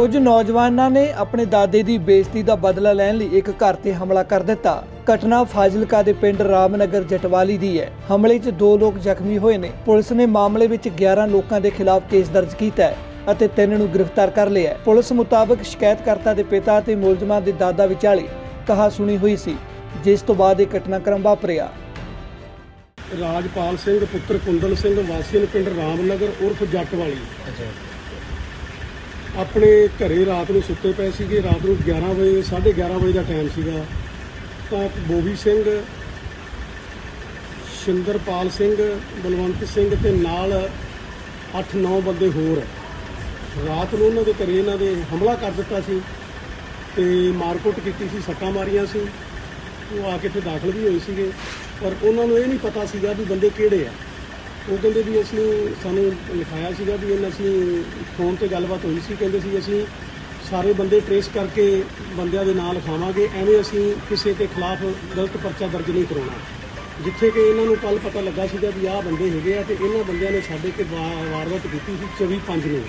ਕੁਝ ਨੌਜਵਾਨਾਂ ਨੇ ਆਪਣੇ ਦਾਦੇ ਦੀ ਬੇਇੱਜ਼ਤੀ ਦਾ ਬਦਲਾ ਲੈਣ ਲਈ ਇੱਕ ਘਰ ਤੇ ਹਮਲਾ ਕਰ ਦਿੱਤਾ। ਘਟਨਾ ਫਾਜ਼ਿਲਕਾ ਦੇ ਪਿੰਡ ਰਾਮਨਗਰ ਜਟਵਾਲੀ ਦੀ ਹੈ। ਹਮਲੇ 'ਚ ਦੋ ਲੋਕ ਜ਼ਖਮੀ ਹੋਏ ਨੇ। ਪੁਲਿਸ ਨੇ ਮਾਮਲੇ ਵਿੱਚ 11 ਲੋਕਾਂ ਦੇ ਖਿਲਾਫ ਕੇਸ ਦਰਜ ਕੀਤਾ ਹੈ ਅਤੇ ਤਿੰਨ ਨੂੰ ਗ੍ਰਿਫਤਾਰ ਕਰ ਲਿਆ ਹੈ। ਪੁਲਿਸ ਮੁਤਾਬਕ ਸ਼ਿਕਾਇਤਕਰਤਾ ਦੇ ਪਿਤਾ ਅਤੇ ਮੁਲਜ਼ਮਾਂ ਦੇ ਦਾਦਾ ਵਿਚਾਲੇ ਕਹਾ ਸੁਣੀ ਹੋਈ ਸੀ ਜਿਸ ਤੋਂ ਬਾਅਦ ਇਹ ਘਟਨਾਕ੍ਰਮ ਵਾਪਰਿਆ। ਰਾਜਪਾਲ ਸਿੰਘ ਪੁੱਤਰ ਕੁੰਦਨ ਸਿੰਘ ਵਾਸੀਨ ਪਿੰਡ ਰਾਮਨਗਰ ਉਰਫ ਜੱਟ ਵਾਲੀ। ਆਪਣੇ ਘਰੇ ਰਾਤ ਨੂੰ ਸੁੱਤੇ ਪਏ ਸੀਗੇ, ਰਾਤ ਨੂੰ 11 ਵਜੇ 11:30 ਵਜੇ ਦਾ ਟਾਈਮ ਸੀਗਾ। ਤਾਂ ਬੋਬੀ ਸਿੰਘ, ਸ਼ਿੰਦਰਪਾਲ ਸਿੰਘ, ਬਲਵੰਤ ਸਿੰਘ ਤੇ ਨਾਲ 8-9 ਬੰਦੇ ਹੋਰ। ਰਾਤ ਨੂੰ ਉਹਨਾਂ ਦੇ ਘਰੇ ਇਹਨਾਂ ਦੇ ਹਮਲਾ ਕਰ ਦਿੱਤਾ ਸੀ ਤੇ ਮਾਰਕੁੱਟ ਕੀਤੀ ਸੀ, ਸੱਟਾਂ ਮਾਰੀਆਂ ਸੀ। ਉਹ ਆ ਕੇ ਇੱਥੇ ਦਾਖਲ ਵੀ ਹੋਏ ਸੀਗੇ। ਪਰ ਉਹਨਾਂ ਨੂੰ ਇਹ ਨਹੀਂ ਪਤਾ ਸੀਗਾ ਵੀ ਬੰਦੇ ਕਿਹੜੇ ਆ। ਉਹ ਕਹਿੰਦੇ ਵੀ ਅਸੀਂ ਸਾਨੂੰ ਲਿਖਾਇਆ ਸੀਗਾ ਵੀ ਇਹਨਾਂ ਅਸੀਂ ਫੋਨ ਤੇ ਗੱਲਬਾਤ ਹੋਈ ਸੀ। ਕਹਿੰਦੇ ਸੀ ਅਸੀਂ ਸਾਰੇ ਬੰਦੇ ਟਰੇਸ ਕਰਕੇ ਬੰਦਿਆਂ ਦੇ ਨਾਂ ਲਿਖਾਵਾਂਗੇ। ਐਵੇਂ ਅਸੀਂ ਕਿਸੇ ਦੇ ਖਿਲਾਫ ਗਲਤ ਪਰਚਾ ਦਰਜ ਨਹੀਂ ਕਰਾਉਣਾ। ਜਿੱਥੇ ਕਿ ਇਹਨਾਂ ਨੂੰ ਕੱਲ ਪਤਾ ਲੱਗਾ ਸੀਗਾ ਵੀ ਆਹ ਬੰਦੇ ਹੈਗੇ ਆ ਤੇ ਇਹਨਾਂ ਬੰਦਿਆਂ ਨੇ ਸਾਡੇ ਤੇ ਵਾ- ਵਾਰਦਾਤ ਕੀਤੀ ਸੀ 24 5 ਨੂੰ।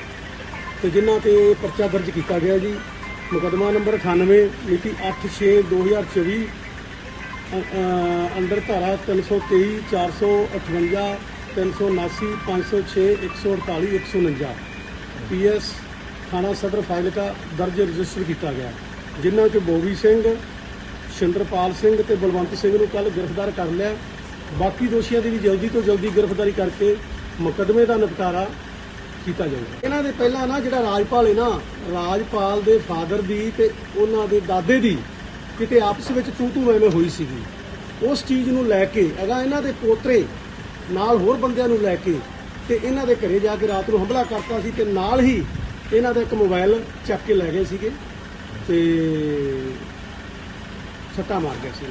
ਤੇ ਜਿਨ੍ਹਾਂ ਤੇ ਪਰਚਾ ਦਰਜ ਕੀਤਾ ਗਿਆ ਜੀ, ਮੁਕੱਦਮਾ ਨੰਬਰ 98 ਮਿਤੀ 8/6/2024 ਅ- ਅ- ਅੰਡਰ ਧਾਰਾ 323 458 379 506 148 149 ਪੀਐਸ ਥਾਣਾ ਸਦਰ ਫਾਜ਼ਿਲਕਾ ਦਰਜ ਰਜਿਸਟਰ ਕੀਤਾ ਗਿਆ। ਜਿਨ੍ਹਾਂ ਵਿੱਚ ਬੋਵੀ ਸਿੰਘ, ਸ਼ਿੰਦਰਪਾਲ ਸਿੰਘ ਤੇ ਬਲਵੰਤ ਸਿੰਘ ਨੂੰ ਕੱਲ ਗ੍ਰਿਫਤਾਰ ਕਰ ਲਿਆ। ਬਾਕੀ ਦੋਸ਼ੀਆਂ ਦੀ ਵੀ ਜਲਦੀ ਤੋਂ ਜਲਦੀ ਗ੍ਰਿਫਤਾਰੀ ਕਰਕੇ ਮੁਕੱਦਮੇ ਦਾ ਨਿਪਟਾਰਾ ਕੀਤਾ ਜਾਊਗਾ। ਇਹਨਾਂ ਦੇ ਪਹਿਲਾਂ ਨਾ ਜਿਹੜਾ ਰਾਜਪਾਲ ਹੈ ਨਾ, ਰਾਜਪਾਲ ਦੇ ਫਾਦਰ ਦੀ ਤੇ ਉਹਨਾਂ ਦੇ ਦਾਦੇ ਦੀ ਕਿਤੇ ਆਪਸ ਵਿੱਚ ਤੂ ਤੂ ਐਵੇਂ ਹੋਈ ਸੀਗੀ। ਉਸ ਚੀਜ਼ ਨੂੰ ਲੈ ਕੇ ਅਗਾ ਇਹਨਾਂ ਦੇ ਪੋਤਰੇ ਨਾਲ ਹੋਰ ਬੰਦਿਆਂ ਨੂੰ ਲੈ ਕੇ ਤੇ ਇਹਨਾਂ ਦੇ ਘਰੇ ਜਾ ਕੇ ਰਾਤ ਨੂੰ ਹਮਲਾ ਕਰਤਾ ਸੀ ਤੇ ਨਾਲ ਹੀ ਇਹਨਾਂ ਦਾ ਇੱਕ ਮੋਬਾਈਲ ਚੱਕ ਕੇ ਲੈ ਗਏ ਸੀਗੇ ਤੇ ਸੱਟਾ ਮਾਰ ਗਿਆ ਸੀ